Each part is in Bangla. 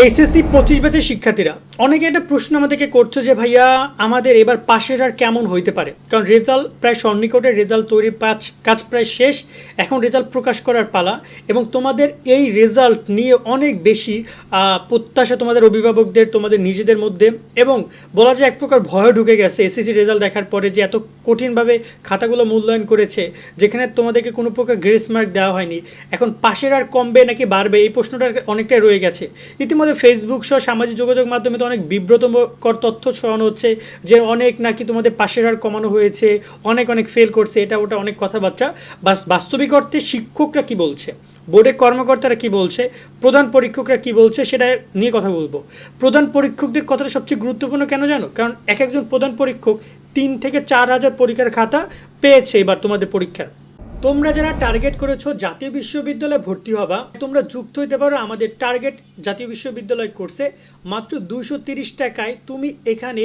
এইচএসসি পঁচিশ ব্যাচের শিক্ষার্থীরা, অনেকে একটা প্রশ্ন আমাদেরকে করছে যে, ভাইয়া, আমাদের এবার পাশের আর কেমন হইতে পারে? কারণ রেজাল্ট প্রায় সন্নিকটে, রেজাল্ট তৈরির পাঁচ, কাজ প্রায় শেষ, এখন রেজাল্ট প্রকাশ করার পালা এবং তোমাদের এই রেজাল্ট নিয়ে অনেক বেশি প্রত্যাশা তোমাদের অভিভাবকদের, তোমাদের নিজেদের মধ্যে এবং বলা যায় এক প্রকার ভয় ঢুকে গেছে এসএসসি রেজাল্ট দেখার পরে যে এত কঠিনভাবে খাতাগুলো মূল্যায়ন করেছে, যেখানে তোমাদেরকে কোনো প্রকার গ্রেস মার্ক দেওয়া হয়নি। এখন পাশের আর কমবে নাকি বাড়বে? এই প্রশ্নটা অনেকটাই রয়ে গেছে। ইতিমধ্যে ফেসবুক সহ সামাজিক যোগাযোগ মাধ্যমে তো অনেক বিব্রতকর তথ্য ছড়ানো হচ্ছে, যে অনেক নাকি তোমাদের পাশের হার কমানো হয়েছে, অনেক অনেক ফেল করছে, এটা ওটা অনেক কথাবার্তা। বাস্তবিক অর্থে শিক্ষকরা কি বলছে? বোর্ডের কর্মকর্তারা কি বলছে? প্রধান পরীক্ষকরা কি বলছে? সেটা নিয়ে কথা বলব। প্রধান পরীক্ষকদের কথাটা সবচেয়ে গুরুত্বপূর্ণ কেন জানো? কারণ এক একজন প্রধান পরীক্ষক তিন থেকে চার হাজার পরীক্ষার খাতা পেয়েছে এবার তোমাদের পরীক্ষার। তোমরা যারা টার্গেট করেছ জাতীয় বিশ্ববিদ্যালয়ে ভর্তি হবা, তোমরা যুক্ত হইতে পারো আমাদের টার্গেট জাতীয় বিশ্ববিদ্যালয় কোর্সে মাত্র তিরিশ টাকায় তুমি এখানে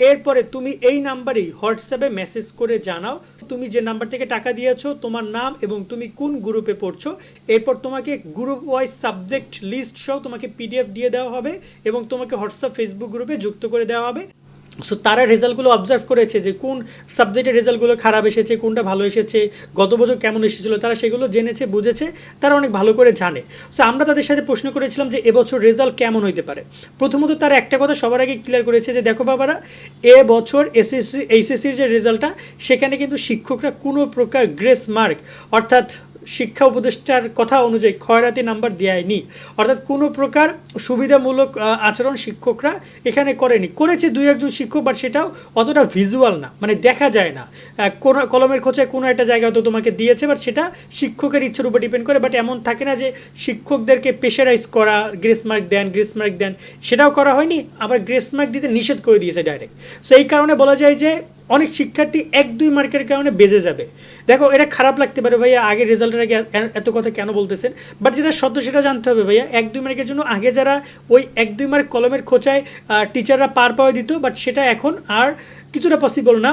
এরপরে তুমি এই নাম্বারেই হোয়াটসঅ্যাপে মেসেজ করে জানাও, তুমি যে নাম্বার থেকে টাকা দিয়েছ, তোমার নাম এবং তুমি কোন গ্রুপে পড়ছো, এরপর তোমাকে গ্রুপ ওয়াইজ সাবজেক্ট লিস্ট সহ তোমাকে পিডিএফ দিয়ে দেওয়া হবে এবং তোমাকে হোয়াটসঅ্যাপ ফেসবুক গ্রুপে যুক্ত করে দেওয়া হবে। সো তারা রেজাল্টগুলো অবজার্ভ করেছে যে কোন সাবজেক্টের রেজাল্টগুলো খারাপ এসেছে, কোনটা ভালো এসেছে, গত বছর কেমন এসেছিল, তারা সেগুলো জেনেছে, বুঝেছে, তারা অনেক ভালো করে জানে। সো আমরা তাদের সাথে প্রশ্ন করেছিলাম যে এবছর রেজাল্ট কেমন হইতে পারে? প্রথমত তারা একটা কথা সবার আগে ক্লিয়ার করেছে যে দেখো বাবারা, এ বছর এসএসসি এইচএসসির যে রেজাল্টটা, সেখানে কিন্তু শিক্ষকরা কোনো প্রকার গ্রেস মার্ক অর্থাৎ শিক্ষা উপদেষ্টার কথা অনুযায়ী খয়রাতি নাম্বার দেয়নি অর্থাৎ কোনো প্রকার সুবিধামূলক আচরণ শিক্ষকরা এখানে করেনি। করেছে দুই একজন শিক্ষক, বাট সেটাও অতটা ভিজুয়াল না মানে দেখা যায় না। কোনো, কলমের খোঁচায় কোনো একটা জায়গা হয়তো তোমাকে দিয়েছে, বাট সেটা শিক্ষকের ইচ্ছার উপর ডিপেন্ড করে। বাট এমন থাকে না যে শিক্ষকদেরকে প্রেশারাইজ করা, গ্রেস মার্ক দেন, গ্রেস মার্ক দেন, সেটাও করা হয়নি, আবার গ্রেস মার্ক দিতে নিষেধ করে দিয়েছে ডাইরেক্ট। সো এই কারণে বলা যায় যে অনেক শিক্ষার্থী এক দুই মার্কের কারণে বেজে যাবে। দেখো, এটা খারাপ লাগতে পারে ভাইয়া আগের রেজাল্টের আগে এত কথা কেন বলতেছেন? বাট যেটা সত্য সেটা জানতে হবে ভাইয়া, এক দুই মার্কের জন্য আগে যারা ওই এক দুই মার্ক কলমের খোঁচায় টিচাররা পার পাওয়া দিত বাট সেটা এখন আর কিছুটা পসিবল না।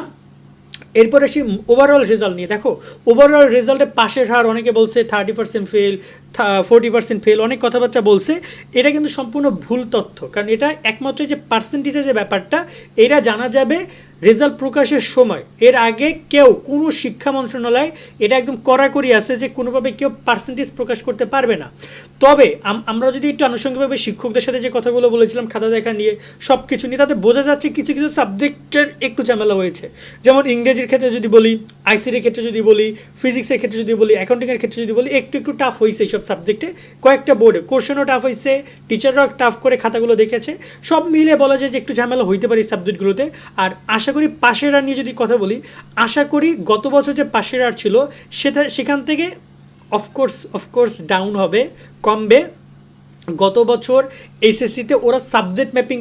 এরপরে আসি ওভারঅল রেজাল্ট নিয়ে। দেখো ওভারঅল রেজাল্টে পাশের হার অনেকে বলছে thirty percent fail forty percent fail অনেক কথাবার্তা বলছে। এটা কিন্তু সম্পূর্ণ ভুল তথ্য। কারণ এটা একমাত্র যে পার্সেন্টেজের যে ব্যাপারটা, এটা জানা যাবে রেজাল্ট প্রকাশের সময়। এর আগে কেউ, কোনো শিক্ষা মন্ত্রণালয় এটা একদম কড়াকড়ি আছে যে কোনোভাবে কেউ পার্সেন্টেজ প্রকাশ করতে পারবে না। তবে আমরা যদি একটু আনুষঙ্গিকভাবে শিক্ষকদের সাথে যে কথাগুলো বলেছিলাম, খাতা দেখা নিয়ে সব কিছু নিয়ে, তাতে বোঝা যাচ্ছে কিছু কিছু সাবজেক্টের একটু ঝামেলা হয়েছে। যেমন ইংরেজির ক্ষেত্রে যদি বলি আইসিটির ক্ষেত্রে যদি বলি ফিজিক্সের ক্ষেত্রে যদি বলি অ্যাকাউন্টিংয়ের ক্ষেত্রে যদি বলি, একটু একটু টাফ হয়েছে এইসব সাবজেক্টে কয়েকটা বোর্ডে কোশ্চেনও টাফ হয়েছে টিচাররাও টাফ করে খাতাগুলো দেখেছে। সব মিলে বলা যায় যে একটু ঝামেলা হইতে পারে সাবজেক্টগুলোতে আর আশা করি পাশের নিয়ে যদি কথা বলি, আশা করি গত বছর যে পাশের ছিল সেটা সেখান থেকে অফকোর্স অফকোর্স ডাউন হবে, কমবে। গত বছর এইচএসসিতে ওরা সাবজেক্ট ম্যাপিং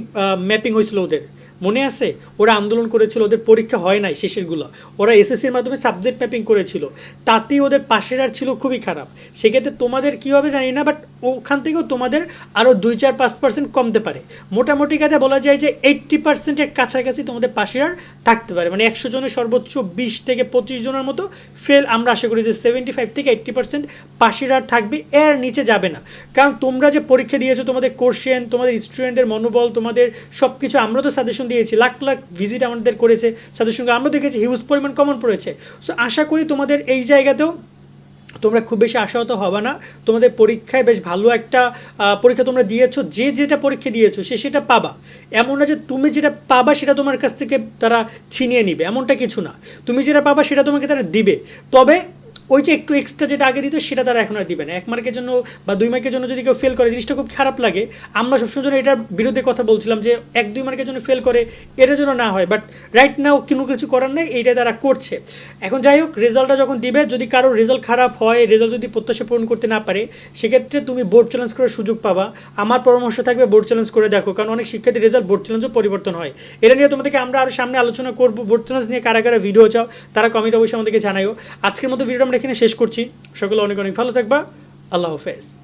ম্যাপিং হয়েছিল ওদের। মনে আছে? ওরা আন্দোলন করেছিল, ওদের পরীক্ষা হয় নাই শেষেরগুলো। ওরা এসএসসির মাধ্যমে সাবজেক্ট ম্যাপিং করেছিল। তাতেই ওদের পাশের আর ছিল খুবই খারাপ। সেক্ষেত্রে তোমাদের কী হবে জানি না বাট ওখান থেকেও তোমাদের আরও দুই চার পাঁচ পার্সেন্ট কমতে পারে। মোটামুটি কাজে বলা যায় যে এইট্টি পার্সেন্টের কাছাকাছি তোমাদের পাশের আর থাকতে পারে। মানে একশো জনের সর্বোচ্চ বিশ থেকে পঁচিশ জনের মতো ফেল আমরা আশা করি যে সেভেন্টি ফাইভ থেকে এইট্টি পার্সেন্ট পাশের আর থাকবে, এর নিচে যাবে না। কারণ তোমরা যে পরীক্ষা দিয়েছ, তোমাদের কোশ্চেন তোমাদের স্টুডেন্টদের মনোবল, তোমাদের সব কিছু আমরা তো সাজেশন দিয়েছি, লাখ লাখ ভিজিট আমাদের করেছে সাজেশন আমরা দেখেছি হিউজ পরিমাণ কমন পড়েছে। সো আশা করি তোমাদের এই জায়গাতেও তোমরা খুব বেশি আশাহত হবে না। তোমাদের পরীক্ষায় বেশ ভালো একটা পরীক্ষা তোমরা দিয়েছ। যে যেটা পরীক্ষা দিয়েছ, সে সেটা পাবা। এমন না যে তুমি যেটা পাবা সেটা তোমার কাছ থেকে তারা ছিনিয়ে নিবে। এমনটা কিছু না। তুমি যেটা পাবা সেটা তোমাকে তারা দিবে। তবে ওই যে একটু এক্সট্রা যেটা আগে দিত সেটা তারা এখন আর দিবে না। এক মার্কের জন্য বা দুই মার্কের জন্য যদি কেউ ফেল করে, জিনিসটা খুব খারাপ লাগে। আমরা সবসময় জন্য এটার বিরুদ্ধে কথা বলছিলাম যে এক, দুই মার্কের জন্য ফেল করে এটার জন্য না হয়। বাট রাইট নাও কোনো কিছু করার নেই এইটা তারা করছে। এখন যাই হোক রেজাল্টটা যখন দিবে, যদি কারও রেজাল্ট খারাপ হয় রেজাল্ট যদি প্রত্যাশা পূরণ করতে না পারে, সেক্ষেত্রে তুমি বোর্ড চ্যালেঞ্জ করার সুযোগ পাবা। আমার পরামর্শ থাকবে বোর্ড চ্যালেঞ্জ করে দেখো, কারণ অনেক শিক্ষার্থী রেজাল্ট বোর্ড চ্যালেঞ্জও পরিবর্তন হয়। এটা নিয়ে তোমাদেরকে আমরা আরও সামনে আলোচনা করব। বোর্ড চ্যালেঞ্জ নিয়ে কারা কারা ভিডিও চাও, তারা কমেন্ট অবশ্যই আমাদেরকে জানাইও আজকের মতো ভিডিও আমরা এখানে শেষ করছি। সকলে অনেক অনেক ভালো থাকবা। আল্লাহ হাফেজ।